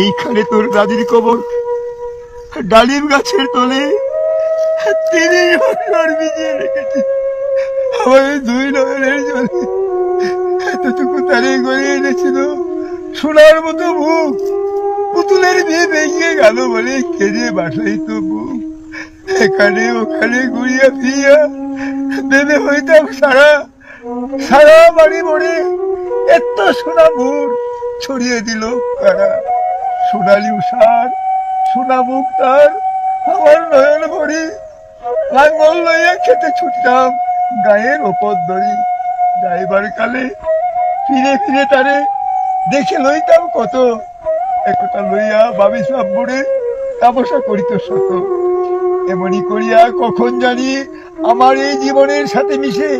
এইখানে তোর দাদির কবর, ডালিম গাছের তলে। দুই এনেছিল। সোনার মতো পুতুলের বিয়ে গেল বলে বাসাই তো এখানে ওখানে ঘুরিয়া ফিরিয়া ভেবে হইতাম সারা। সারা বাড়ি মরে এত সোনা মুখ ছড়িয়ে দিল কারা। সোনালি উষার, সোনা মুখ তার আমার নয়ন ভরি, লাঙ্গল লইয়া খেতে ছুটতাম গায়ের ওপর দড়ি। যাইবার কালে ফিরে ফিরে তারে দেখে লইতাম কত। একথা লইয়া বাবি সব বুড়ে তামসা করিত শত। এমনি করিয়া কখন জানি আমার এই জীবনের সাথে মিশে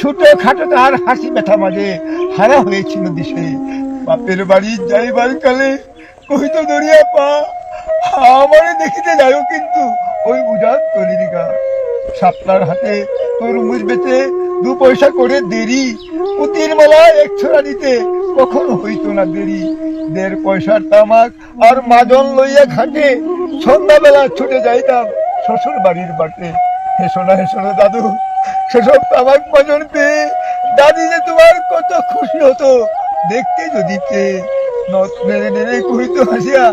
ছোট খাটো তার হাসি ব্যথা মাঝে হারা হয়েছিল দিশে। বাপের বাড়ি যাইবার কালে কহিত দরিয়া পা। আমারে দেখিতে যাইও কিন্তু ওই উজান তলির গা হাতে তরমুজ বেচে দু পয়সা করে দেরি। পুতির মালা এক ছড়া দিতে কখন হইতো না দেরি। দেড় পয়সার তামাক আর মাজন লইয়া ঘাটে সন্ধ্যাবেলা ছুটে যাইতাম শ্বশুর বাড়ির বাটে। হেসোনা হেসোনা দাদু, সেসব তামাক মাজন পেয়ে দাদি যে তোমার কত খুশি হতো, দেখতে যদি পেয়ে হাসিয়া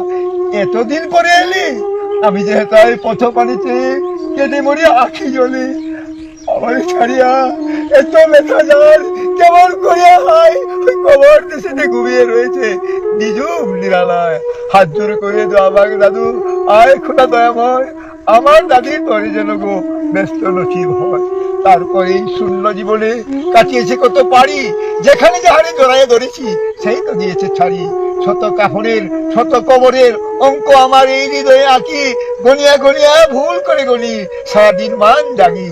এতদিন পরে এলি। আমি যে পথ পানিতে কেটে মরি আখি জলে। আমার ছাড়িয়া এত মেথা যার, কেমন করিয়া হয়। কবর দেশে ঘুমিয়ে রয়েছে নিজুম নিরালায়। হাত জোর করে দো আমাকে দাদু, আয় খোলা দয়াময়। আমার দাদির যেন গো ব্যস্ত নসিব হয় তারপরে এই শূন্য জীবনে কাটিয়েছে কত পারি যেখানে যাহারে জড়াইয়ে ধরেছি, সেই তো দিয়েছে ছাড়ি। শত কাফনের, শত কবরের অঙ্ক আমার এই হৃদয়ে আঁকি, গনিয়া গনিয়া ভুল করে গনি, সারাদিন মান জাগি।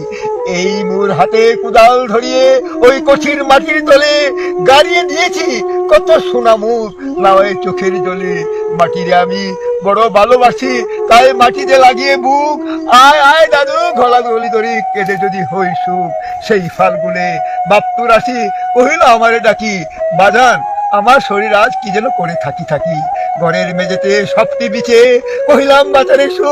এই মোর হাতে কুদাল ধরিয়ে, ওই কঠিন মাটির তলে গাড়িয়ে দিয়েছি, কত সোনা মুখ নাওয়ে চোখের জলে। মাটিরে আমি বড় ভালোবাসি তাই মাটিতে লাগিয়ে বুক আয় আয় দাদু গলা গলি ধরি, কেটে যদি হই সুখ। সেই ফালগুনে বাপ্তুর আসি কহিল, আমারে ডাকি, বাজান, আমার শরীর আজ কি যেন করে থাকি থাকি। ঘরের মেঝেতে সবটি বিছে, কহিলাম, বাজারে শু,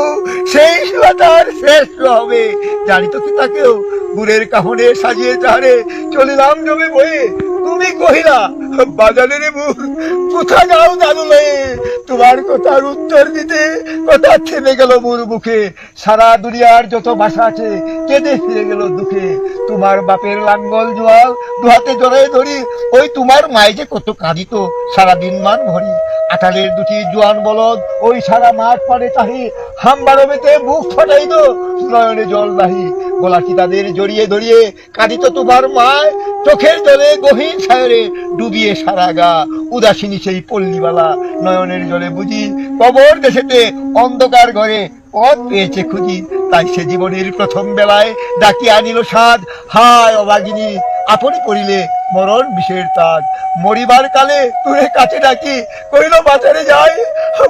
সেই শুয়া তার শেষ হবে। জানি তো কি তাকেও, গুড়ের কাহনে সাজিয়ে চাহারে চলিলাম জমে বয়ে। তুমি কহিলা বাজারে রে বুক কোথা যাও জানো তোমার কথার উত্তর দিতে কথা থেমে গেল মোর মুখে সারা দুনিয়ার যত ভাষা আছে, কেঁদে ফিরে গেল দুঃখে। তোমার বাপের লাঙ্গল জোয়াল দুহাতে জড়াই ধরি, ওই তোমার মাই যে কত কাঁদিত, সারাদিন মান ভরি। আটালের দুটি জোয়ান বলদ, ওই সারা মাঠ পাড়ে তাহি হামবারবেতে মুখ ফাটাইত, নয়নে জল নাহি। গলাটি তাদের জড়িয়ে ধরিয়ে কাঁদিত তোমার মায়। চোখের জলে গভীর সায়রে ডুবিয়ে সারা গা। উদাসিনী সেই পল্লীবালা। নয়নের জলে বুঝি কবর দেশেতে অন্ধকার ঘরে পথ পেয়েছে খুঁজি। তাই সে জীবনের প্রথম বেলায় ডাকি আনিল সাদ হায় অবাগিনী, আপনি পড়িলে মরণ বিষের তাজ। মরিবার কালে তোরে কাছে ডাকি কইল বাজারে যাই।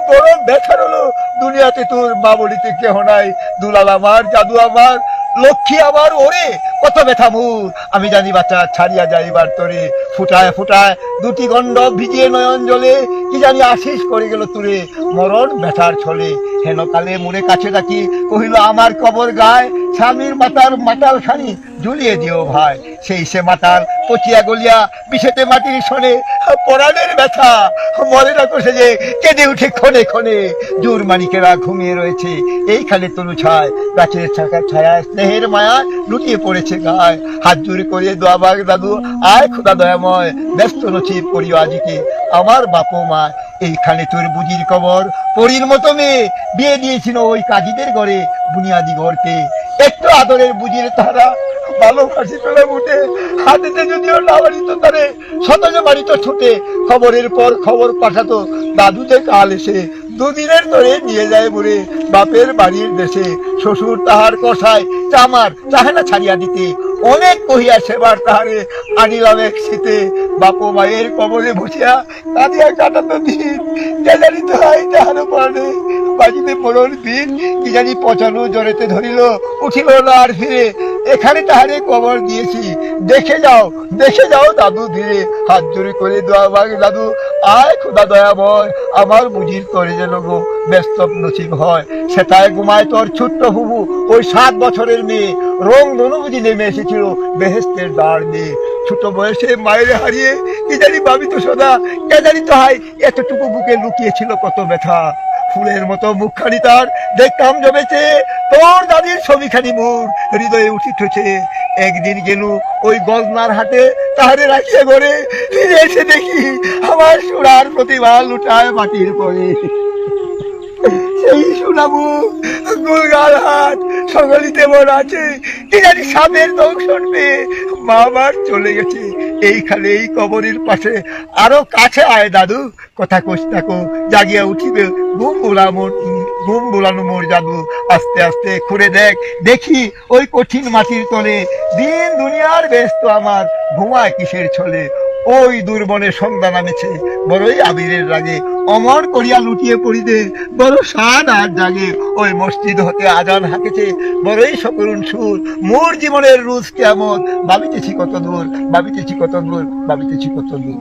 বড় ব্যথার হলো দুনিয়াতে তোর মা বলিতে কেহ নাই। দুলাল আমার, জাদু আমার। লক্ষ্মী আবার ওরে কত ব্যথা মুর আমি জানি বাচ্চা, ছাড়িয়া যাইবার তরে ফুটায় ফুটায় দুটি গন্ড ভিজিয়ে নয়ন জলে, কি জানি আশিস করে গেল তুরে। মরণ ব্যথার ছলে, হেন কালে মনে কাছে ডাকি, কহিল, আমার কবর গায়, স্বামীর মাতার মাতাল খানি ঝুলিয়ে দিও ভাই। সেই সে মাতাল পচিয়া গলিয়া বিষেতে মাটির শোনে পরাণের ব্যথা। মরে না কষে যে কেঁদে উঠে ক্ষণে ক্ষণে। জোর মানিকেরা ঘুমিয়ে রয়েছে। এইখানে তনু ছায়, গাছের ছায়া স্নেহের মায়া লুটিয়ে পড়েছে। গায়। হাত জোরে করে দোয়াবাগ দাদু। আয় খোদা দয়াময়, ব্যস্ত নছিব করিও আজিকে। আমার বাপু মা, এইখানে তোর বুঝির কবর। পরীর মতো মেয়ে, বিয়ে দিয়েছিল ওই কাজীদের ঘরে বুনিয়াদি ঘরকে। একটু আদরের বুঝির তারা ভালোবাসি তোরা উঠে হাতেতে যদিও না বাড়িত তারে শতজ বাড়িত ছুটে খবরের পর খবর পাঠাতো দাদুতে কাল এসে। দুদিনের ধরে নিয়ে যায় বুড়ে বাপের বাড়ির দেশে শ্বশুর তাহার কষায় চামার চাহে না ছাড়িয়া দিতে। অনেক কহিয়া সেবার তাহারে আনিলাম এক শীতে। বাপ মায়ের কবলে বসিয়া কাঁদিয়া কাটাতো দিন। জানি তো আই তাহারও পারে বাজিতে পড়ল দিন। কি জানি পচানো জড়েতে ধরিল, উঠিল না আর ফিরে। এখানে তাহারে কবর দিয়েছি। দেখে যাও দেখে যাও দাদু ধীরে। হাত জোরে করে দোয়া দাদু। আয় খুদা দয়াময়, আমার বুঝির করে যেন গো ব্যস্ত নসিব হয়। সেটায় ঘুমায় তোর ছোট্ট হুবু ওই সাত বছরের মেয়ে। রং ননুবুজি নেমে এসেছিল বেহেস্তের দাঁড় দিয়ে। ছোট বয়সে মায়ের হারিয়ে, কি জানি ভাবি তো সদা জানি তো হাই এতটুকু বুকে লুকিয়েছিল কত ব্যথা। ফুলের মতো মুখখানি তার। দেখতাম জমেছে, তোর দাদির ছবিখানি মোর। হৃদয়ে উঠিতেছে, একদিন গেল ওই গজনার হাটে তাহারে রাখিয়ে ঘরে। ফিরে এসে দেখি, আমার সুরার প্রতিভা লুটায় মাটির পরে। সেই শোনাবো গুলগাল হাট সঙ্গলিতে মন আছে। কি জানি সাপের দংশন পেয়ে মা আবার চলে গেছে। এইখানে, এই কবরের পাশে। আরও কাছে আয় দাদু। কথা কোষ থাকো জাগিয়া উঠিবে। ঘুম বুলামো, ঘুম বোলানো মোর জাদু। আস্তে আস্তে খুঁড়ে দেখ। দেখি ওই কঠিন মাটির তলে। দিন দুনিয়ার ব্যস্ত আমার। ঘুমায় কিসের ছলে? ওই দুর্বনের সন্ধ্যা নামেছে। বড়ই আবিরের রাগে, অমর করিয়া লুটিয়ে পড়িতে, বড় সাদ আর জাগে। ওই মসজিদ হতে আজান হাঁকেছে, বড়ই সকরুণ সুর। মোর জীবনের রুজ কেমন? ভাবিতেছি কত দূর, ভাবিতেছি কত দূর, ভাবিতেছি কত দূর।